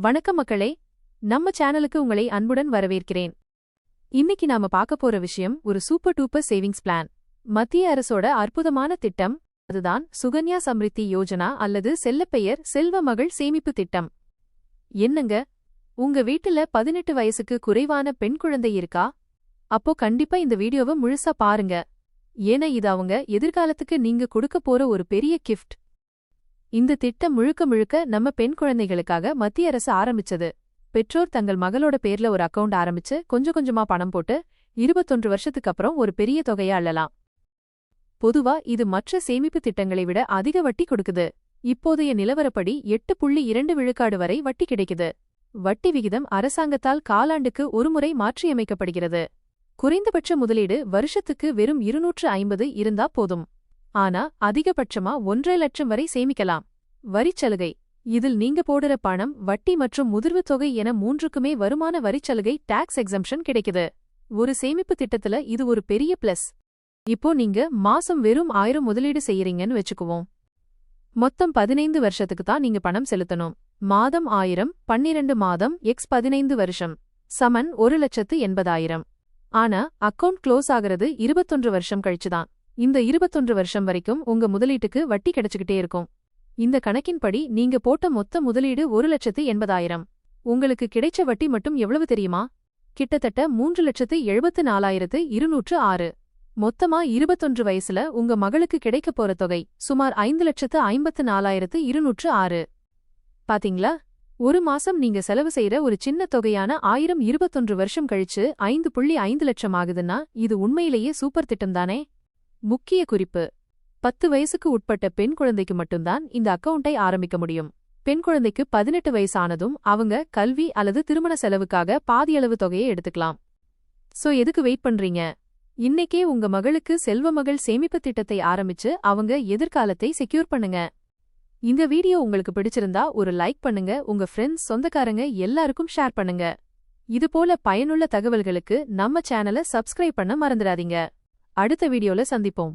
வணக்கம் மக்களே நம்ம சேனலுக்கு உங்களை அன்புடன் வரவேற்கிறேன். இன்னைக்கு நாம பார்க்க போற விஷயம் ஒரு சூப்பர் டூப்பர் சேவிங்ஸ் பிளான். மத்திய அரசோட அற்புதமான திட்டம் அதுதான் சுகன்யா சம்ரித்தி யோஜனா அல்லது செல்லப்பெயர் செல்வ மகள் சேமிப்பு திட்டம். என்னங்க? உங்க வீட்டுல பதினெட்டு வயசுக்கு குறைவான பெண் குழந்தை இருக்கா? அப்போ கண்டிப்பா இந்த வீடியோவை முழுசா பாருங்க. ஏன்னா இது அவங்க எதிர்காலத்துக்கு நீங்க கொடுக்க போற ஒரு பெரிய கிஃப்ட் இந்த திட்டம் முழுக்க முழுக்க நம்ம பெண் குழந்தைகளுக்காக மத்திய அரசு ஆரம்பிச்சது. பெற்றோர் தங்கள் மகளோட பேர்ல ஒரு அக்கவுண்ட் ஆரம்பிச்சு கொஞ்சம் கொஞ்சமா பணம் போட்டு இருபத்தொன்று வருஷத்துக்கு அப்புறம் ஒரு பெரிய தொகையை அள்ளலாம். பொதுவா இது மற்ற சேமிப்பு திட்டங்களை விட அதிக வட்டி கொடுக்குது. இப்போதைய நிலவரப்படி எட்டு புள்ளி இரண்டு விழுக்காடு வரை வட்டி கிடைக்குது. வட்டி விகிதம் அரசாங்கத்தால் காலாண்டுக்கு ஒருமுறை மாற்றியமைக்கப்படுகிறது. குறைந்தபட்ச முதலீடு வருஷத்துக்கு வெறும் இருநூற்று ஐம்பது இருந்தா போதும். ஆனா அதிகபட்சமா ஒன்றரை லட்சம் வரை சேமிக்கலாம். வரிச்சலுகை இதில் நீங்க போடுற பணம் வட்டி மற்றும் முதிர்வு தொகை என மூன்றுக்குமே வருமான வரிச்சலுகை டாக்ஸ் எக்ஸம்ஷன் கிடைக்குது. ஒரு சேமிப்பு திட்டத்துல இது ஒரு பெரிய பிளஸ் இப்போ நீங்க மாசம் வெறும் ஆயிரம் முதலீடு செய்யறீங்கன்னு வச்சுக்குவோம். மொத்தம் பதினைந்து வருஷத்துக்கு தான் நீங்க பணம் செலுத்தணும். மாதம் ஆயிரம் பன்னிரண்டு மாதம் எக்ஸ் பதினைந்து வருஷம். சமன் ஒரு லட்சத்து எண்பதாயிரம். ஆனா அக்கவுண்ட் க்ளோஸ் ஆகிறது இருபத்தொன்று வருஷம் கழிச்சுதான். இந்த இருபத்தொன்று வருஷம் வரைக்கும் உங்க முதலீட்டுக்கு வட்டி கிடைச்சுக்கிட்டே இருக்கும். இந்த கணக்கின்படி நீங்க போட்ட மொத்த முதலீடு ஒரு லட்சத்து எண்பதாயிரம். உங்களுக்கு கிடைச்ச வட்டி மட்டும் எவ்வளவு தெரியுமா? கிட்டத்தட்ட மூன்று லட்சத்து எழுபத்து நாலாயிரத்து இருநூற்று ஆறு. மொத்தமா இருபத்தொன்று வயசுல உங்க மகளுக்கு கிடைக்கப் போற தொகை சுமார் ஐந்து லட்சத்து ஐம்பத்து நாலாயிரத்து இருநூற்று ஆறு. பாத்தீங்களா? ஒரு மாசம் நீங்க செலவு செய்யற ஒரு சின்ன தொகையான ஆயிரம் இருபத்தொன்று வருஷம் கழிச்சு ஐந்து புள்ளி ஐந்து லட்சம் ஆகுதுன்னா இது உண்மையிலேயே சூப்பர் திட்டம் தானே? முக்கிய குறிப்பு. பத்து வயசுக்கு உட்பட்ட பெண் குழந்தைக்கு மட்டும்தான் இந்த அக்கவுண்டை ஆரம்பிக்க முடியும். பெண் குழந்தைக்கு பதினெட்டு வயசானதும் அவங்க கல்வி அல்லது திருமண செலவுக்காக பாதியளவு தொகையை எடுத்துக்கலாம். சோ எதுக்கு வெயிட் பண்றீங்க? இன்னைக்கே உங்க மகளுக்கு செல்வ மகள் சேமிப்பு திட்டத்தை ஆரம்பிச்சு அவங்க எதிர்காலத்தை செக்யூர் பண்ணுங்க. இந்த வீடியோ உங்களுக்கு பிடிச்சிருந்தா ஒரு லைக் பண்ணுங்க உங்க ஃப்ரெண்ட்ஸ் சொந்தக்காரங்க எல்லாருக்கும் ஷேர் பண்ணுங்க. இது போல பயனுள்ள தகவல்களுக்கு நம்ம சேனலை சப்ஸ்கிரைப் பண்ண மறந்துடாதீங்க. அடுத்த வீடியோல சந்திப்போம்.